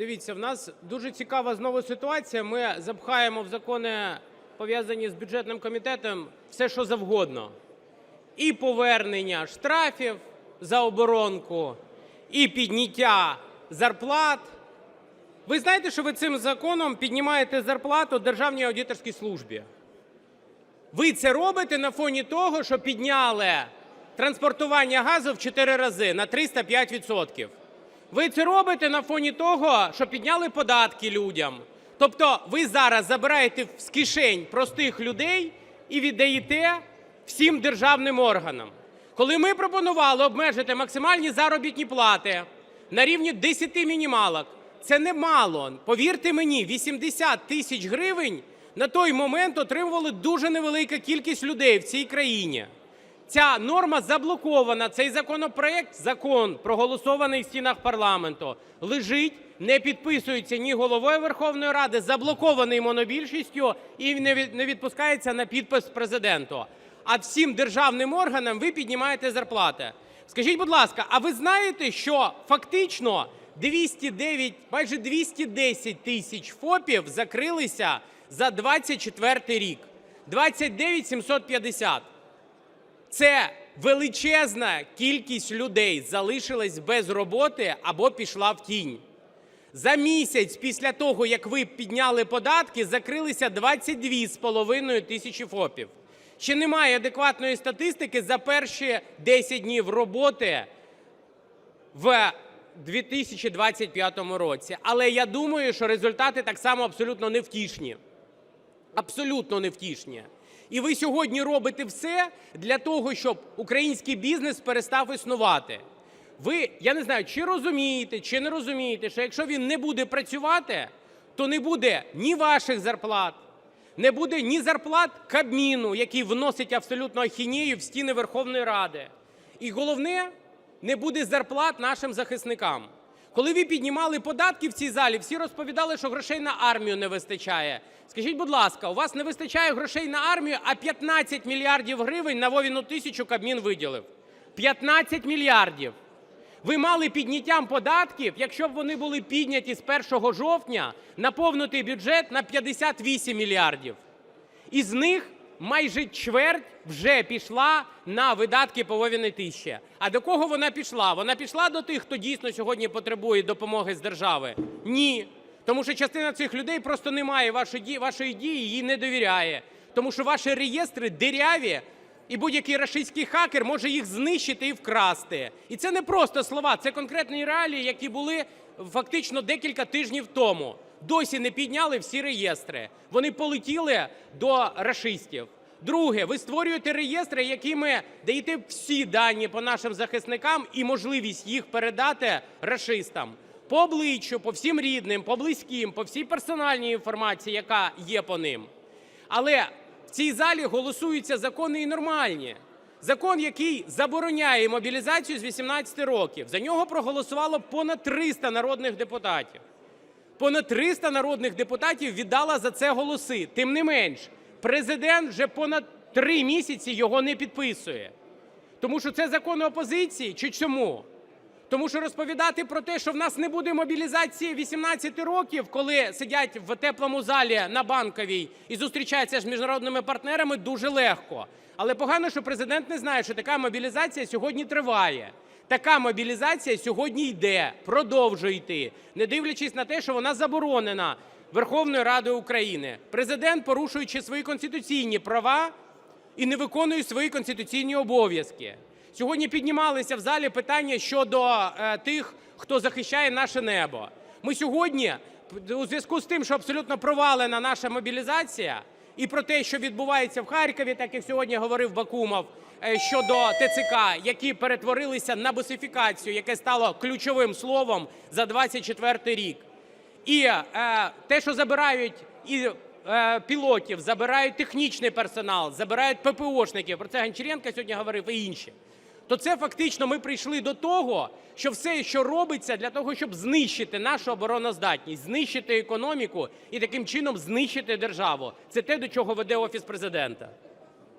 Дивіться, в нас дуже цікава знову ситуація. Ми запхаємо в закони, пов'язані з бюджетним комітетом, все, що завгодно. І повернення штрафів за оборонку, і підняття зарплат. Ви знаєте, що ви цим законом піднімаєте зарплату Державній аудиторській службі? Ви це робите на фоні того, що підняли транспортування газу в 4 рази на 305%. Ви це робите на фоні того, що підняли податки людям. Тобто ви зараз забираєте з кишень простих людей і віддаєте всім державним органам. Коли ми пропонували обмежити максимальні заробітні плати на рівні 10 мінімалок, це немало. Повірте мені, 80 тисяч гривень на той момент отримували дуже невелика кількість людей в цій країні. Ця норма заблокована. Цей законопроект, закон, проголосований в стінах парламенту, лежить, не підписується ні головою Верховної Ради, заблокований монобільшістю і не від- не відпускається на підпис президенту. А всім державним органам ви піднімаєте зарплати. Скажіть, будь ласка, а ви знаєте, що фактично 209, майже 210 тисяч ФОПів закрилися за 24 рік? 29 750. Це величезна кількість людей залишилась без роботи або пішла в тінь. За місяць після того, як ви підняли податки, закрилися 22,5 тисячі ФОПів. Ще немає адекватної статистики за перші 10 днів роботи в 2025 році. Але я думаю, що результати так само абсолютно невтішні. Абсолютно невтішні. І ви сьогодні робите все для того, щоб український бізнес перестав існувати. Ви, я не знаю, чи розумієте, чи не розумієте, що якщо він не буде працювати, то не буде ні ваших зарплат, не буде ні зарплат Кабміну, який вносить абсолютно ахінею в стіни Верховної Ради. І головне, не буде зарплат нашим захисникам. Коли ви піднімали податки в цій залі, всі розповідали, що грошей на армію не вистачає. Скажіть, будь ласка, у вас не вистачає грошей на армію, а 15 мільярдів гривень на Вовіну тисячу Кабмін виділив. 15 мільярдів. Ви мали підняттям податків, якщо б вони були підняті з 1 жовтня, наповнити бюджет на 58 мільярдів. Із них майже чверть вже пішла на видатки по Вовіній тисячі. А до кого вона пішла? Вона пішла до тих, хто дійсно сьогодні потребує допомоги з держави? Ні. Тому що частина цих людей просто не має вашої дії, їй не довіряє. Тому що ваші реєстри диряві, і будь-який рашистський хакер може їх знищити і вкрасти. І це не просто слова, це конкретні реалії, які були фактично декілька тижнів тому. Досі не підняли всі реєстри. Вони полетіли до рашистів. Друге, ви створюєте реєстри, якими даєте всі дані по нашим захисникам і можливість їх передати рашистам. По обличчю, по всім рідним, по близьким, по всій персональній інформації, яка є по ним. Але в цій залі голосуються закони і нормальні. Закон, який забороняє мобілізацію з 18 років. За нього проголосувало понад 300 народних депутатів. Понад 300 народних депутатів віддала за це голоси. Тим не менш, президент вже понад три місяці його не підписує. Тому що це закон опозиції чи чому? Тому що розповідати про те, що в нас не буде мобілізації 18 років, коли сидять в теплому залі на Банковій і зустрічаються з міжнародними партнерами, дуже легко. Але погано, що президент не знає, що така мобілізація сьогодні триває. Така мобілізація сьогодні йде, продовжує йти, не дивлячись на те, що вона заборонена Верховною Радою України. Президент, порушуючи свої конституційні права, і не виконує свої конституційні обов'язки. Сьогодні піднімалися в залі питання щодо е, тих, хто захищає наше небо. Ми сьогодні, у зв'язку з тим, що абсолютно провалена наша мобілізація, і про те, що відбувається в Харкові, так як сьогодні говорив Бакумов, е, щодо ТЦК, які перетворилися на босифікацію, яке стало ключовим словом за 24 рік. І е, те, що забирають і е, пілотів, забирають технічний персонал, забирають ППОшників, про це Гончаренко сьогодні говорив і інші, то це фактично ми прийшли до того, що все, що робиться для того, щоб знищити нашу обороноздатність, знищити економіку і таким чином знищити державу. Це те, до чого веде Офіс президента.